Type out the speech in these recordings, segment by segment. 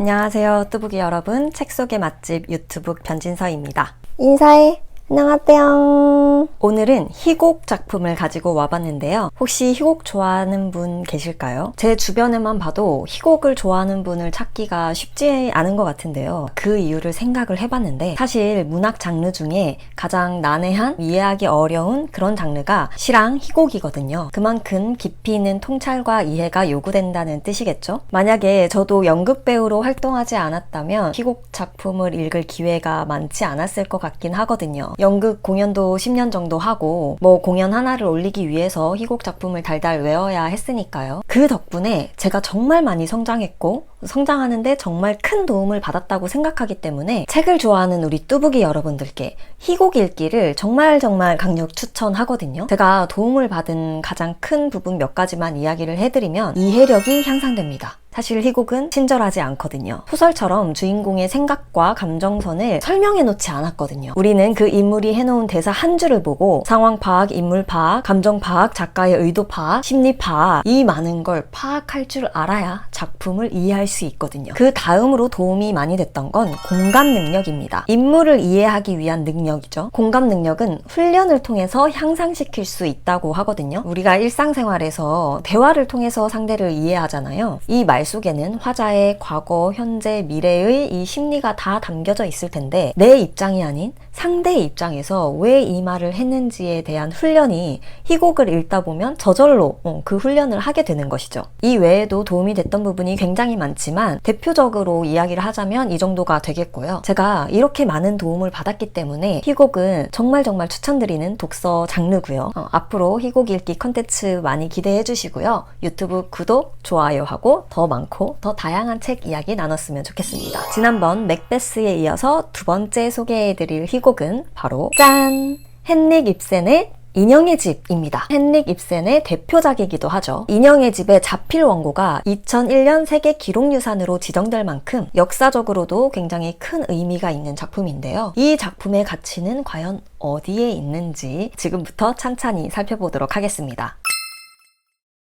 안녕하세요, 뚜부기 여러분. 책 속의 맛집 유튜브 변진서입니다. 인사해. 안녕하세요. 오늘은 희곡 작품을 가지고 와봤는데요. 혹시 희곡 좋아하는 분 계실까요? 제 주변에만 봐도 희곡을 좋아하는 분을 찾기가 쉽지 않은 것 같은데요. 그 이유를 생각을 해봤는데 사실 문학 장르 중에 가장 난해한 이해하기 어려운 그런 장르가 시랑 희곡이거든요. 그만큼 깊이 있는 통찰과 이해가 요구된다는 뜻이겠죠? 만약에 저도 연극 배우로 활동하지 않았다면 희곡 작품을 읽을 기회가 많지 않았을 것 같긴 하거든요. 연극 공연도 10년 정도 하고 뭐 공연 하나를 올리기 위해서 희곡 작품을 달달 외워야 했으니까요. 그 덕분에 제가 정말 많이 성장했고 성장하는데 정말 큰 도움을 받았다고 생각하기 때문에 책을 좋아하는 우리 뚜부기 여러분들께 희곡 읽기를 정말 정말 강력 추천하거든요. 제가 도움을 받은 가장 큰 부분 몇 가지만 이야기를 해드리면 이해력이 향상됩니다. 사실 희곡은 친절하지 않거든요. 소설처럼 주인공의 생각과 감정선을 설명해 놓지 않았거든요. 우리는 그 인물이 해놓은 대사 한 줄을 보고 상황 파악, 인물 파악, 감정 파악, 작가의 의도 파악, 심리 파악 이 많은 걸 파악할 줄 알아야 작품을 이해할 수 있거든요. 그 다음으로 도움이 많이 됐던 건 공감 능력입니다. 인물을 이해하기 위한 능력이죠. 공감 능력은 훈련을 통해서 향상시킬 수 있다고 하거든요. 우리가 일상생활에서 대화를 통해서 상대를 이해하잖아요. 이말 속에는 화자의 과거, 현재, 미래의 이 심리가 다 담겨져 있을 텐데 내 입장이 아닌 상대의 입장에서 왜 이 말을 했는지에 대한 훈련이 희곡을 읽다 보면 저절로 어, 그 훈련을 하게 되는 것이죠. 이 외에도 도움이 됐던 부분이 굉장히 많지만 대표적으로 이야기를 하자면 이 정도가 되겠고요. 제가 이렇게 많은 도움을 받았기 때문에 희곡은 정말 정말 추천드리는 독서 장르고요. 어, 앞으로 희곡 읽기 컨텐츠 많이 기대해 주시고요. 유튜브 구독, 좋아요하고 더 많고 더 다양한 책 이야기 나눴으면 좋겠습니다. 지난번 맥베스에 이어서 두 번째 소개해드릴 희곡은 바로 짠! 헨릭 입센의 인형의 집입니다. 헨릭 입센의 대표작이기도 하죠. 인형의 집의 자필 원고가 2001년 세계 기록유산으로 지정될 만큼 역사적으로도 굉장히 큰 의미가 있는 작품인데요. 이 작품의 가치는 과연 어디에 있는지 지금부터 찬찬히 살펴보도록 하겠습니다.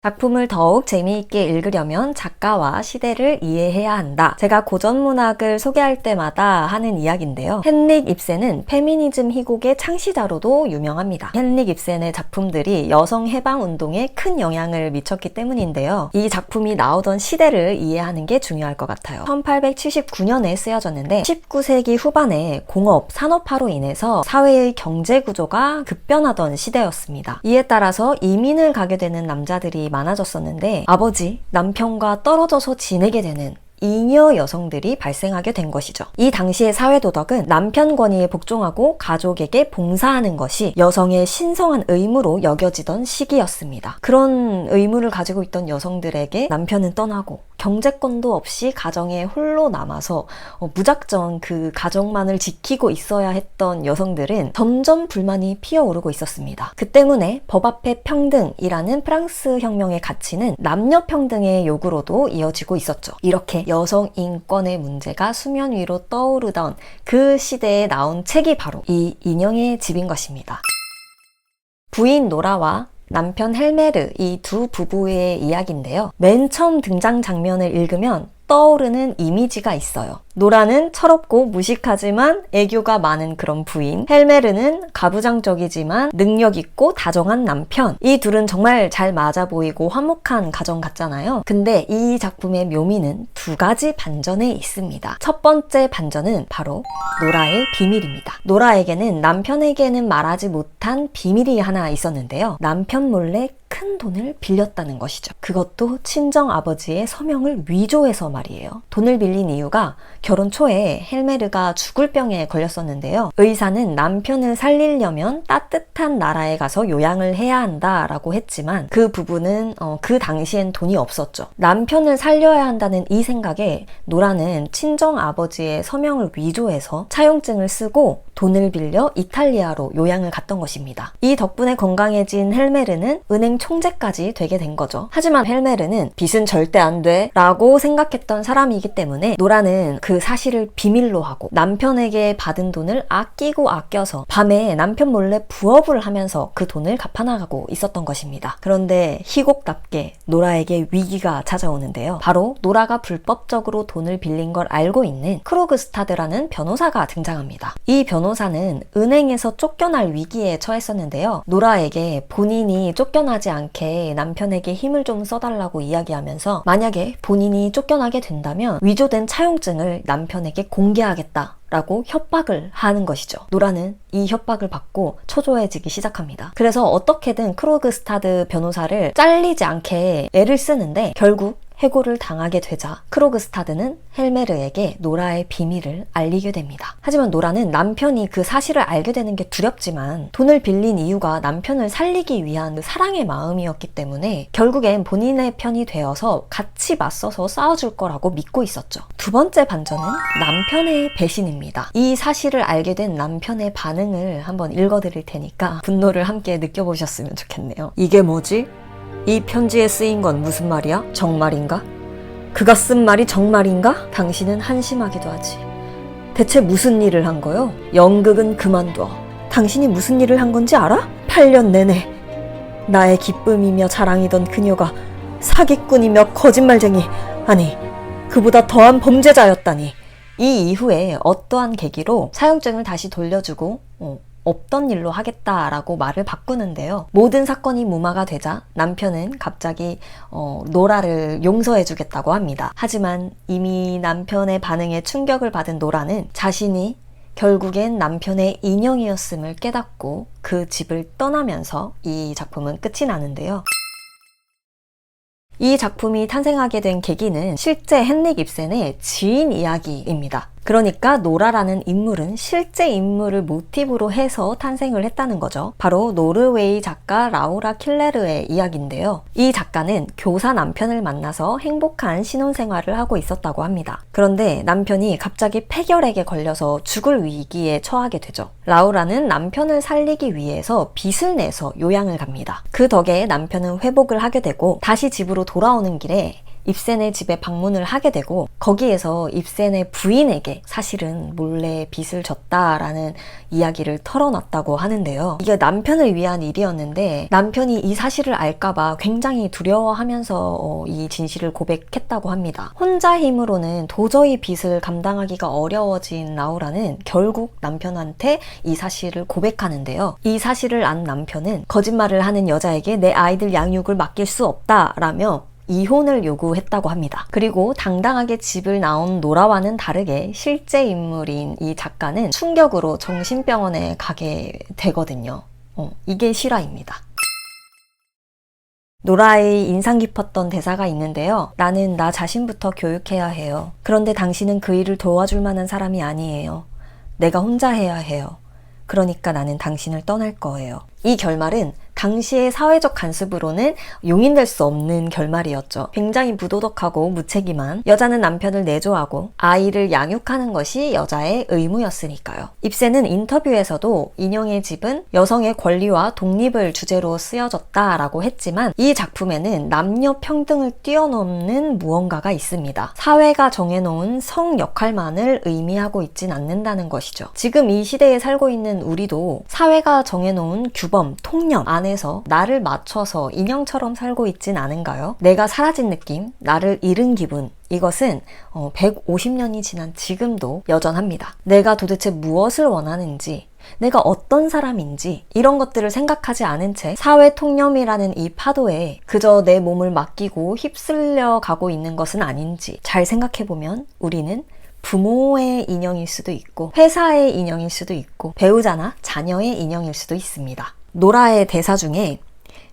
작품을 더욱 재미있게 읽으려면 작가와 시대를 이해해야 한다. 제가 고전 문학을 소개할 때마다 하는 이야기인데요. 헨릭 입센은 페미니즘 희곡의 창시자로도 유명합니다. 헨릭 입센의 작품들이 여성 해방 운동에 큰 영향을 미쳤기 때문인데요. 이 작품이 나오던 시대를 이해하는 게 중요할 것 같아요. 1879년에 쓰여졌는데 19세기 후반에 공업, 산업화로 인해서 사회의 경제 구조가 급변하던 시대였습니다. 이에 따라서 이민을 가게 되는 남자들이 많아졌었는데 아버지, 남편과 떨어져서 지내게 되는 잉여 여성들이 발생하게 된 것이죠. 이 당시의 사회도덕은 남편 권위에 복종하고 가족에게 봉사하는 것이 여성의 신성한 의무로 여겨지던 시기였습니다. 그런 의무를 가지고 있던 여성들에게 남편은 떠나고 경제권도 없이 가정에 홀로 남아서 어, 무작정 그 가정만을 지키고 있어야 했던 여성들은 점점 불만이 피어오르고 있었습니다. 그 때문에 법 앞에 평등이라는 프랑스 혁명의 가치는 남녀 평등의 요구로도 이어지고 있었죠. 이렇게 여성 인권의 문제가 수면 위로 떠오르던 그 시대에 나온 책이 바로 이 인형의 집인 것입니다. 부인 노라와 남편 헬메르 이 두 부부의 이야기인데요. 맨 처음 등장 장면을 읽으면 떠오르는 이미지가 있어요. 노라는 철없고 무식하지만 애교가 많은 그런 부인, 헬메르는 가부장적이지만 능력 있고 다정한 남편. 이 둘은 정말 잘 맞아 보이고 화목한 가정 같잖아요. 근데 이 작품의 묘미는 두 가지 반전에 있습니다. 첫 번째 반전은 바로 노라의 비밀입니다. 노라에게는 남편에게는 말하지 못한 비밀이 하나 있었는데요. 남편 몰래 큰 돈을 빌렸다는 것이죠. 그것도 친정 아버지의 서명을 위조해서 말이에요. 돈을 빌린 이유가 결혼 초에 헬메르가 죽을 병에 걸렸었는데요. 의사는 남편을 살리려면 따뜻한 나라에 가서 요양을 해야 한다라고 했지만 그 부부는 어, 그 당시엔 돈이 없었죠. 남편을 살려야 한다는 이 생각에 노라는 친정 아버지의 서명을 위조해서 차용증을 쓰고 돈을 빌려 이탈리아로 요양을 갔던 것입니다. 이 덕분에 건강해진 헬메르는 은행 총재까지 되게 된 거죠. 하지만 헬메르는 빚은 절대 안 돼. 라고 생각했던 사람이기 때문에 노라는 그 사실을 비밀로 하고 남편에게 받은 돈을 아끼고 아껴서 밤에 남편 몰래 부업을 하면서 그 돈을 갚아나가고 있었던 것입니다. 그런데 희곡답게 노라에게 위기가 찾아오는데요. 바로 노라가 불법적으로 돈을 빌린 걸 알고 있는 크로그스타드라는 변호사가 등장합니다. 이 변호사는 은행에서 쫓겨날 위기에 처했었는데요. 노라에게 본인이 쫓겨나지 않게 남편에게 힘을 좀 써달라고 이야기하면서 만약에 본인이 쫓겨나게 된다면 위조된 차용증을 남편에게 공개하겠다. 라고 협박을 하는 것이죠. 노라는 이 협박을 받고 초조해지기 시작합니다. 그래서 어떻게든 크로그스타드 변호사를 잘리지 않게 애를 쓰는데 결국 해고를 당하게 되자 크로그스타드는 헬메르에게 노라의 비밀을 알리게 됩니다. 하지만 노라는 남편이 그 사실을 알게 되는 게 두렵지만 돈을 빌린 이유가 남편을 살리기 위한 사랑의 마음이었기 때문에 결국엔 본인의 편이 되어서 같이 맞서서 싸워줄 거라고 믿고 있었죠. 두 번째 반전은 남편의 배신입니다. 이 사실을 알게 된 남편의 반응을 한번 읽어드릴 테니까 분노를 함께 느껴보셨으면 좋겠네요. 이게 뭐지? 이 편지에 쓰인 건 무슨 말이야? 정말인가? 그가 쓴 말이 정말인가? 당신은 한심하기도 하지. 대체 무슨 일을 한 거요? 연극은 그만둬. 당신이 무슨 일을 한 건지 알아? 8년 내내. 나의 기쁨이며 자랑이던 그녀가 사기꾼이며 거짓말쟁이, 아니, 그보다 더한 범죄자였다니. 이 이후에 어떠한 계기로 사용증을 다시 돌려주고, 어, 없던 일로 하겠다라고 말을 바꾸는데요. 모든 사건이 무마가 되자 남편은 갑자기 어, 노라를 용서해주겠다고 합니다. 하지만 이미 남편의 반응에 충격을 받은 노라는 자신이 결국엔 남편의 인형이었음을 깨닫고 그 집을 떠나면서 이 작품은 끝이 나는데요. 이 작품이 탄생하게 된 계기는 실제 헨릭 입센의 지인 이야기입니다. 그러니까 노라라는 인물은 실제 인물을 모티브로 해서 탄생을 했다는 거죠. 바로 노르웨이 작가 라우라 킬레르의 이야기인데요. 이 작가는 교사 남편을 만나서 행복한 신혼생활을 하고 있었다고 합니다. 그런데 남편이 갑자기 폐결핵에 걸려서 죽을 위기에 처하게 되죠. 라우라는 남편을 살리기 위해서 빚을 내서 요양을 갑니다. 그 덕에 남편은 회복을 하게 되고 다시 집으로 돌아오는 길에 입센의 집에 방문을 하게 되고 거기에서 입센의 부인에게 사실은 몰래 빚을 졌다라는 이야기를 털어놨다고 하는데요. 이게 남편을 위한 일이었는데 남편이 이 사실을 알까봐 굉장히 두려워하면서 어, 이 진실을 고백했다고 합니다. 혼자 힘으로는 도저히 빚을 감당하기가 어려워진 라우라는 결국 남편한테 이 사실을 고백하는데요. 이 사실을 안 남편은 거짓말을 하는 여자에게 내 아이들 양육을 맡길 수 없다라며 이혼을 요구했다고 합니다. 그리고 당당하게 집을 나온 노라와는 다르게 실제 인물인 이 작가는 충격으로 정신병원에 가게 되거든요. 어, 이게 실화입니다. 노라의 인상 깊었던 대사가 있는데요. 나는 나 자신부터 교육해야 해요. 그런데 당신은 그 일을 도와줄 만한 사람이 아니에요. 내가 혼자 해야 해요. 그러니까 나는 당신을 떠날 거예요. 이 결말은 당시의 사회적 간섭으로는 용인될 수 없는 결말이었죠. 굉장히 부도덕하고 무책임한 여자는 남편을 내조하고 아이를 양육하는 것이 여자의 의무였으니까요. 입세는 인터뷰에서도 인형의 집은 여성의 권리와 독립을 주제로 쓰여졌다라고 했지만 이 작품에는 남녀 평등을 뛰어넘는 무언가가 있습니다. 사회가 정해놓은 성 역할만을 의미하고 있진 않는다는 것이죠. 지금 이 시대에 살고 있는 우리도 사회가 정해놓은 규범, 통념 안에서 나를 맞춰서 인형처럼 살고 있진 않은가요? 내가 사라진 느낌, 나를 잃은 기분, 이것은 150년이 지난 지금도 여전합니다. 내가 도대체 무엇을 원하는지, 내가 어떤 사람인지 이런 것들을 생각하지 않은 채 사회 통념이라는 이 파도에 그저 내 몸을 맡기고 휩쓸려 가고 있는 것은 아닌지 잘 생각해보면 우리는 부모의 인형일 수도 있고 회사의 인형일 수도 있고 배우자나 자녀의 인형일 수도 있습니다. 노라의 대사 중에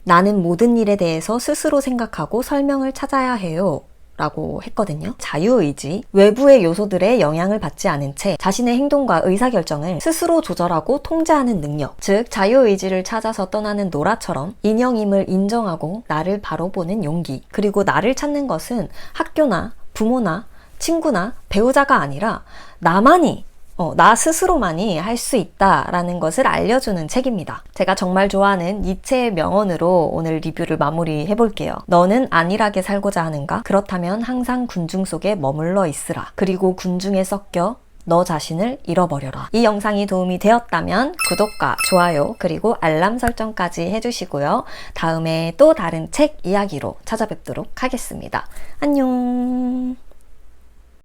나는 모든 일에 대해서 스스로 생각하고 설명을 찾아야 해요. 라고 했거든요. 자유의지, 외부의 요소들의 영향을 받지 않은 채 자신의 행동과 의사결정을 스스로 조절하고 통제하는 능력, 즉 자유의지를 찾아서 떠나는 노라처럼 인형임을 인정하고 나를 바로 보는 용기, 그리고 나를 찾는 것은 학교나 부모나 친구나 배우자가 아니라 나만이 어, 나 스스로만이 할 수 있다라는 것을 알려주는 책입니다. 제가 정말 좋아하는 니체의 명언으로 오늘 리뷰를 마무리해 볼게요. 너는 안일하게 살고자 하는가? 그렇다면 항상 군중 속에 머물러 있으라. 그리고 군중에 섞여 너 자신을 잃어버려라. 이 영상이 도움이 되었다면 구독과 좋아요 그리고 알람 설정까지 해주시고요. 다음에 또 다른 책 이야기로 찾아뵙도록 하겠습니다. 안녕.